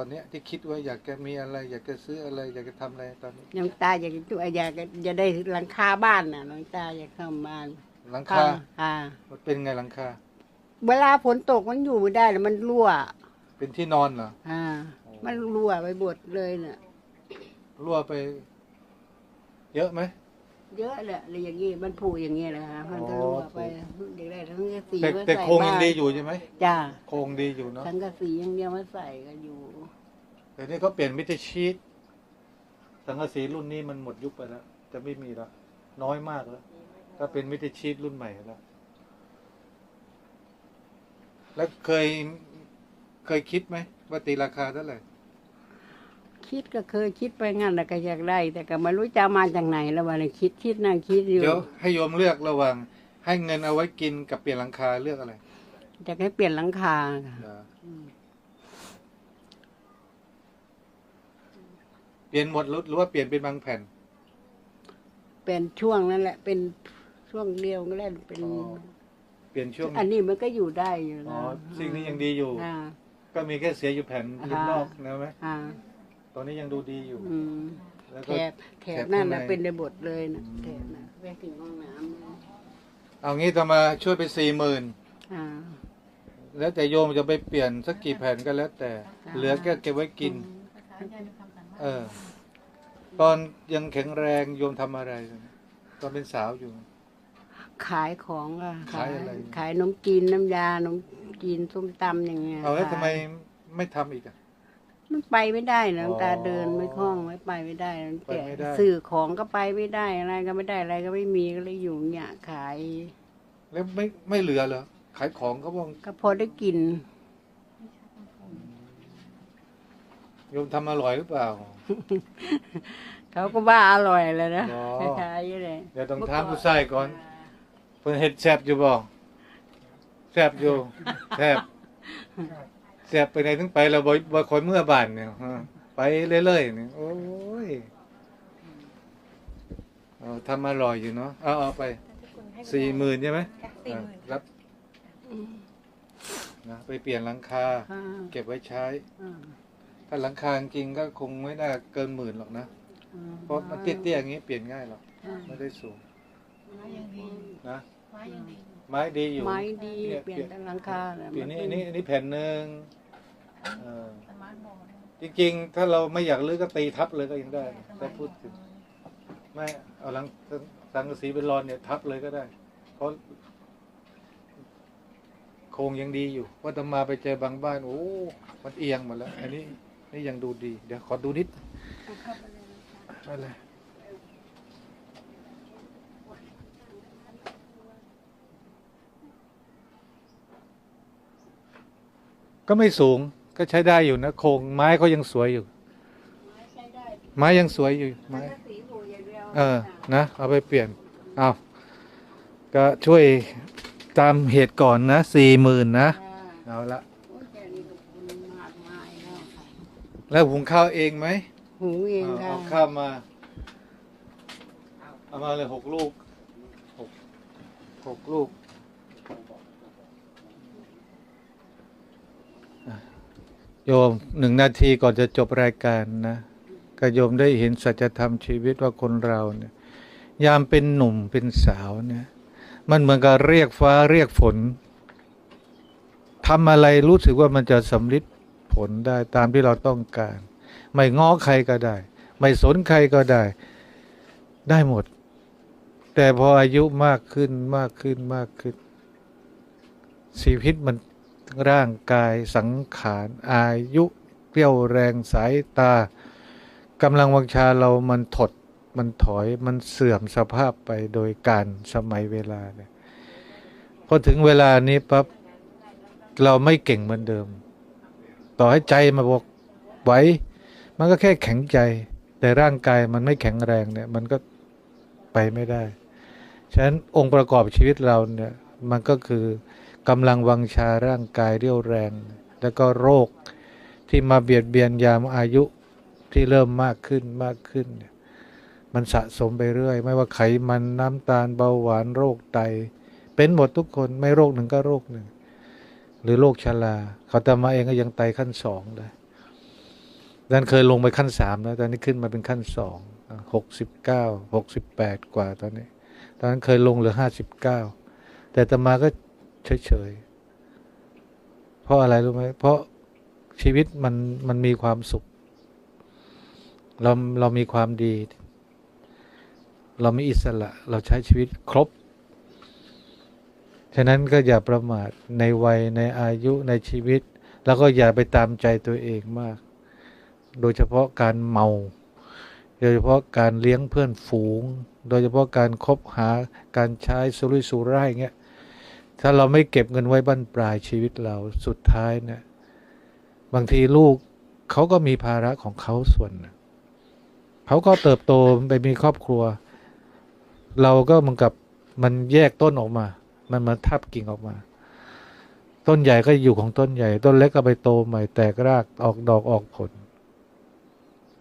ตอนเนี้ยที่คิดว่าอยากจะมีอะไร อยากจะซื้ออะไร อยากจะทำอะไรตอนนี้น้องตาอยากจะตัวอยากจะได้หลังคาบ้านน่ะน้องตาอยากเข้าบ้านหลังคาอ่ามันเป็นไงหลังคา เวลาฝนตกมันอยู่ไม่ได้แล้วมันรั่ว เป็นที่นอนเหรออ่า มันรั่วไปหมดเลยน่ะรั่วไป เยอะไหม เยอะแหละอะไรอย่างงี้มันผุอย่างงี้แหละฮะมันก็อ๋อรั่วไปเด็กได้ทั้งกระสีแต่มาแต่ใส่โครงยังบ้านดีอยู่ใช่ไหมจ้าโครงดีอยู่เนาะทั้งกระสีอย่างเดียวมาใส่ก็อยู่ แต่นี่เขาเปลี่ยนมิเตอร์ชีตสังกะสีรุ่นนี้มันหมดยุคไปแล้วจะไม่มีแล้วน้อยมากแล้วก็เป็นมิเตอร์ชีตรุ่นใหม่แล้ว แล้วเคยเคยคิดไหมว่าตีราคาเท่าไหร่ คิดก็เคยคิดไปงั้นแต่ก็อยากได้ แต่ก็ไม่รู้จะเอามาจากไหนแล้ววันนี้คิดคิดนั่งคิดอยู่เดี๋ยวให้โยมเลือกระหว่างให้เงินเอาไว้กินกับเปลี่ยนหลังคาเลือกอะไรจะให้เปลี่ยนหลังคาค่ะเหรอเปลี่ยนหมดหรือหรือว่าเปลี่ยนเป็นบางแผ่น เป็นช่วงนั่นแหละ เป็นช่วงเดียวก็ได้เป็นอ๋อเปลี่ยนช่วง อันนี้มันก็อยู่ได้อยู่อ๋อนะสิ่งนี้ยังดีอยู่อ่าก็มีแค่เสียอยู่แผ่นริมนอกอ่านะไหมอ่า ตอนนี้ยังดูดีอยู่ อืมแล้วแถก็ บแถแถบบนั่นข้างนะใน เป็นในบทเลยนะอืมแถบนะไปถึงห้องน้ำเลยเอางี้จะมาช่วยไปสี่หมื่นอ่าแล้วแต่โยมจะไปเปลี่ยนสักกี่แผ่นก็แล้วแต่อ่าเหลือแค่เก็บไว้กิน เออ ตอนยังแข็งแรงโยมทำอะไร ตอนเป็นสาวอยู่ ขายของอะขายอะไร ขายนมจีนน้ำยานมจีนส้มตำอย่างเงี้ยเอาแล้วขยทำไมไม่ทำอีกอะ มันไปไม่ได้นะอ๋อตาเดินไม่คล่องไม่ไปไม่ได้มันไปไม่ได้สื่อของก็ไปไม่ได้อะไรก็ไม่ได้อะไรก็ไม่มีก็เลยอยู่เนี่ยขาย แล้วไม่ไม่เหลือเหรอขายของเขาบอกก็พอได้กินโยมทำอร่อยหรือเปล่า เขาก็ว่าอร่อยเลยนะอ๋อขายๆอยู่เลยเดี๋ยวต้องถามผู้ใส่ก่อนเพิ่นเฮ็ดแซ่บอยู่บ่แซ่บอยู่แซ่บ แซ่บไปไหนถึงไปแล้วบ่บ่ค่อยเมื่อบ้านเนี่ยฮะไปเรื่อยๆเนี่ยโอ้ยเอาทำอร่อยอยู่เนาะเอาเอาไปสี่หมื่นใช่ไหมสี่หมื่นอะรับนะไปเปลี่ยนหลังคาอ่าเก็บไว้ใช้อ่าถ้าหลังคาจริงๆก็คงไม่น่าเกินหมื่นหรอกนะอ่เพราะมันเตี้ยๆอย่างนี้เปลี่ยนง่ายหรอกอ่าไม่ได้สูงไม้ยังดีนะ ไม้ยังดีไม้ดีอยู่ไม้ดีเนี่ยเปลี่ยนแต่หลังคาน่ะเปลี่ยนนี่มัอันนี้อันนี้แผ่นหนึ่งเออสมาร์ทบอร์ดจริงๆ ถ้าเราไม่อยากลื้อก็ตีทับเลยก็ยังได้ถ้าพูดถึงไม่เอาหลังสังกะสีเป็นรอนเนี่ยทับเลยก็ได้ เพราะโครงยังดีอยู่ว่าจะมาไปเจอบางบ้านโอ้มันเอียงหมดแล้ว อันนี้นี่ยังดูดี เดี๋ยวขอดูนิดอะไร ก็ไม่สูงก็ใช้ได้อยู่นะโครงไม้เขายังสวยอยู่ ไม้ยังสวยอยู่ไม้สีหูอย่างเดียวเออนะ เอาไปเปลี่ยนเอาก็ช่วยตามเหตุก่อนนะสี่หมื่นนะอ่าเอาละโอ้ยแกนี่ก็คุณมากมายแล้วค่ะแล้วหุงข้าวเองไหมหูเองเอาค่ะเอาข้าวมา เอามาเลยหกลูกหกหกลูกอะ โยมหนึ่งนาทีก่อนจะจบรายการนะก็โยมได้เห็นสัจธรรมชีวิตว่าคนเราเนี่ย ยามเป็นหนุ่มเป็นสาวเนี่ย มันเหมือนกับเรียกฟ้าเรียกฝนทำอะไรรู้สึกว่ามันจะสำลิดผลได้ตามที่เราต้องการ ไม่ง้อใครก็ได้ ไม่สนใครก็ได้ ได้หมด แต่พออายุมากขึ้นมากขึ้นมากขึ้นชีวิตมัน ร่างกายสังขารอายุเรี่ยวแรงสายตากำลังวังชาเรามันถดมันถอยมันเสื่อมสภาพไปโดยการสมัยเวลาเนี่ยพอถึงเวลานี้ปั๊บเราไม่เก่งเหมือนเดิม ต่อให้ใจมาบอกไหวมันก็แค่แข็งใจ แต่ร่างกายมันไม่แข็งแรงเนี่ย มันก็ไปไม่ได้ ฉะนั้นองค์ประกอบชีวิตเราเนี่ย มันก็คือ กำลังวังชาร่างกายเรี่ยวแรง แล้วก็โรคที่มาเบียดเบียนยามอายุที่เริ่มมากขึ้นมากขึ้นเนี่ยมันสะสมไปเรื่อย ไม่ว่าไขมันน้ำตาลเบาหวานโรคไต เป็นหมดทุกคนไม่โรคหนึ่งก็โรคหนึ่ง หรือโรคชราเขาแต่มาเองก็ยังไตขั้นสองเลยนั้นเคยลงไปขั้นสามแล้วตอนนี้ขึ้นมาเป็นขั้นสองหกสิบเก้าหกสิบแปดกว่าตอนนี้ ตอนนั้นเคยลงเหลือห้าสิบเก้าแต่ตมาก็ เฉยๆ เพราะอะไรรู้ไหมเพราะชีวิตมันมันมีความสุข เราเรามีความดี เรามีอิสระ เราใช้ชีวิตครบ ฉะนั้นก็อย่าประมาทในวัยในอายุในชีวิต แล้วก็อย่าไปตามใจตัวเองมาก โดยเฉพาะการเมา โดยเฉพาะการเลี้ยงเพื่อนฝูง โดยเฉพาะการคบหาการใช้สุรุ่ยสุร่ายเงี้ย ถ้าเราไม่เก็บเงินไว้บั้นปลายชีวิตเราสุดท้ายเนี่ยบางทีลูกเขาก็มีภาระของเขาส่วนนึ่งเขาก็เติบโตไปมีครอบครัว เราก็เหมือนกับมันแยกต้นออกมา มันมาทับกิ่งออกมา ต้นใหญ่ก็อยู่ของต้นใหญ่ ต้นเล็กก็ไปโตใหม่แตกรากออกดอกออกผล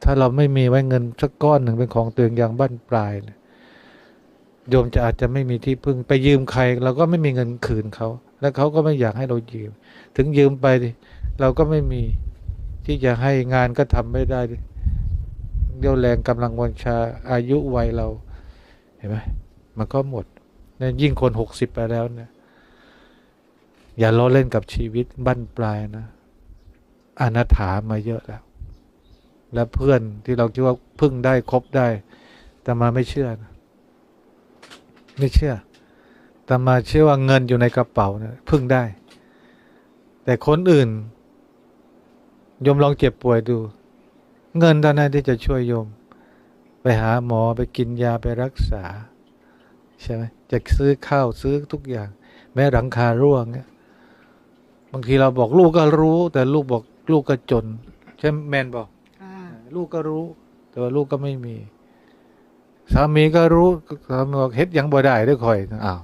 ถ้าเราไม่มีไว้เงินสักก้อนหนึ่งเป็นของตัวเองอย่างบั้นปลายเนี่ย โยมจะอาจจะไม่มีที่พึ่ง ไปยืมใครเราก็ไม่มีเงินคืนเขาแล้วเขาก็ไม่อยากให้เรายืม ถึงยืมไปเราก็ไม่มีที่จะให้งานก็ทำไม่ได้เรี่ยวแรงกำลังวังชาอายุวัยเราเห็นไหมมันก็หมดนี่ยยิ่งคนหกสิบไปแล้วเนี่ย อย่าล้อเล่นกับชีวิตบั้นปลายนะอนาถามาเยอะแล้ว และเพื่อนที่เราคิดว่าพึ่งได้คบได้ แต่มาไม่เชื่อนะ ไม่เชื่อ แต่มาเชื่อว่าเงินอยู่ในกระเป๋านะพึ่งได้ แต่คนอื่นโยมลองเจ็บป่วยดู เงินเท่านั้นที่จะช่วยโยม ไปหาหมอไปกินยาไปรักษา ใช่ไหมจะซื้อข้าวซื้อทุกอย่าง แม้หลังคาร่วงเนี่ยบางทีเราบอกลูกก็รู้ แต่ลูกบอกลูกก็จน ใช่ไหมแมนบอกอ่าลูกก็รู้ แต่ว่าลูกก็ไม่มี สามีก็รู้สามีบอกเฮ็ดยังบ่ได้ด้วยคอยอ้าว